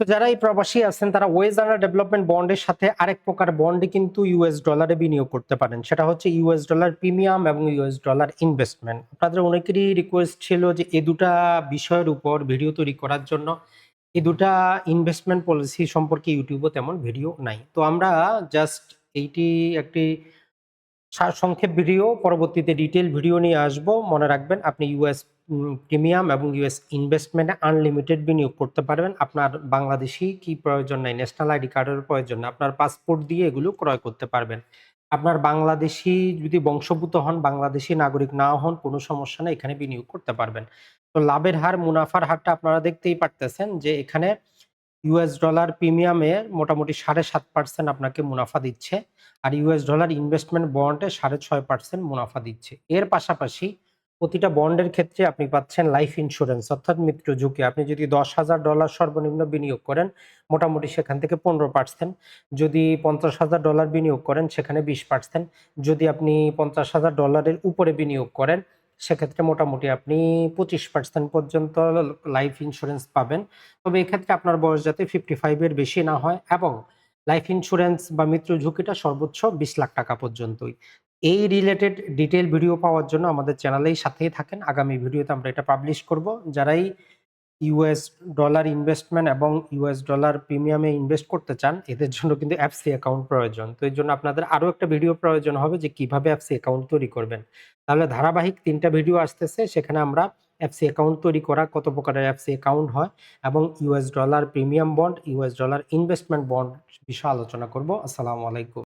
তো যারা এই প্রবাসী আছেন, তারা ওয়েজানা ডেভেলপমেন্ট বন্ডের সাথে আরেক প্রকার বন্ডে কিন্তু ইউএস ডলারে বিনিয়োগ করতে পারেন। সেটা হচ্ছে ইউএস ডলার প্রিমিয়াম এবং ইউএস ডলার ইনভেস্টমেন্ট। আপনাদের অনেকেরই রিকোয়েস্ট ছিল যে এই দুটা বিষয়ের উপর ভিডিও তৈরি করার জন্য। এই দুটা ইনভেস্টমেন্ট পলিসি সম্পর্কে ইউটিউবে তেমন ভিডিও নাই। তো আমরা জাস্ট এইটি একটি সংক্ষেপ ভিডিও, পরবর্তীতে ডিটেল ভিডিও নিয়ে আসব। মনে রাখবেন, আপনি ইউএস প্রিমিয়াম এবং ইউএস ইনভেস্টমেন্টে আনলিমিটেড বিনিয়োগ করতে পারবেন। আপনার বাংলাদেশি কি প্রয়োজন নাই, ন্যাশনাল আইডি কার্ডের প্রয়োজন আপনার পাসপোর্ট দিয়ে এগুলো ক্রয় করতে পারবেন। আপনার বাংলাদেশি যদি বংশভূত হন, বাংলাদেশি নাগরিক না হন, কোনো সমস্যা নেই, এখানে বিনিয়োগ করতে পারবেন। তো লাভের হার, মুনাফার হারটা আপনারা দেখতেই পারতেছেন যে এখানে ইউএস ডলার প্রিমিয়ামে মোটামুটি সাড়ে সাত পার্সেন্ট আপনাকে মুনাফা দিচ্ছে। আর ইউএস ডলার ইনভেস্টমেন্ট বন্ডে সাড়ে ছয় পার্সেন্ট মুনাফা দিচ্ছে। এর পাশাপাশি প্রতিটা বন্ডের ক্ষেত্রে আপনি পাচ্ছেন লাইফ ইন্স্যুরেন্স অর্থাৎ মৃত্যু ঝুঁকি। আপনি যদি দশ হাজার ডলার সর্বনিম্ন বিনিয়োগ করেন, মোটামুটি সেখান থেকে পনেরো পার্সেন্ট যদি পঞ্চাশ হাজার ডলার বিনিয়োগ করেন, সেখানে বিশ পার্সেন্ট যদি আপনি পঞ্চাশ হাজার ডলারের উপরে বিনিয়োগ করেন, সেক্ষেত্রে মোটামুটি আপনি পঁচিশ পার্সেন্ট পর্যন্ত লাইফ ইন্স্যুরেন্স পাবেন। তবে এক্ষেত্রে আপনার বয়স যাতে ফিফটি ফাইভের বেশি না হয়, এবং লাইফ ইন্স্যুরেন্স বা মৃত্যু ঝুঁকিটা সর্বোচ্চ বিশ লাখ টাকা পর্যন্তই। এই রিলেটেড ডিটেল ভিডিও পাওয়ার জন্য আমাদের চ্যানেলেই সাথেই থাকেন। আগামী ভিডিওতে আমরা এটা পাবলিশ করব। যারাই ইউএস ডলার ইনভেস্টমেন্ট এবং ইউএস ডলার প্রিমিয়ামে ইনভেস্ট করতে চান, এদের জন্য কিন্তু অ্যাপসি অ্যাকাউন্ট প্রয়োজন। তো এর জন্য আপনাদের আরও একটা ভিডিও প্রয়োজন হবে যে কীভাবে অ্যাপসি অ্যাকাউন্ট তৈরি করবেন। তাহলে ধারাবাহিক তিনটা ভিডিও আসতেছে, সেখানে আমরা অ্যাপসি অ্যাকাউন্ট তৈরি করা, কত প্রকারের অ্যাপসি অ্যাকাউন্ট হয় এবং US dollar premium bond US dollar investment bond বিষয়ে আলোচনা করব। আসসালামু আলাইকুম।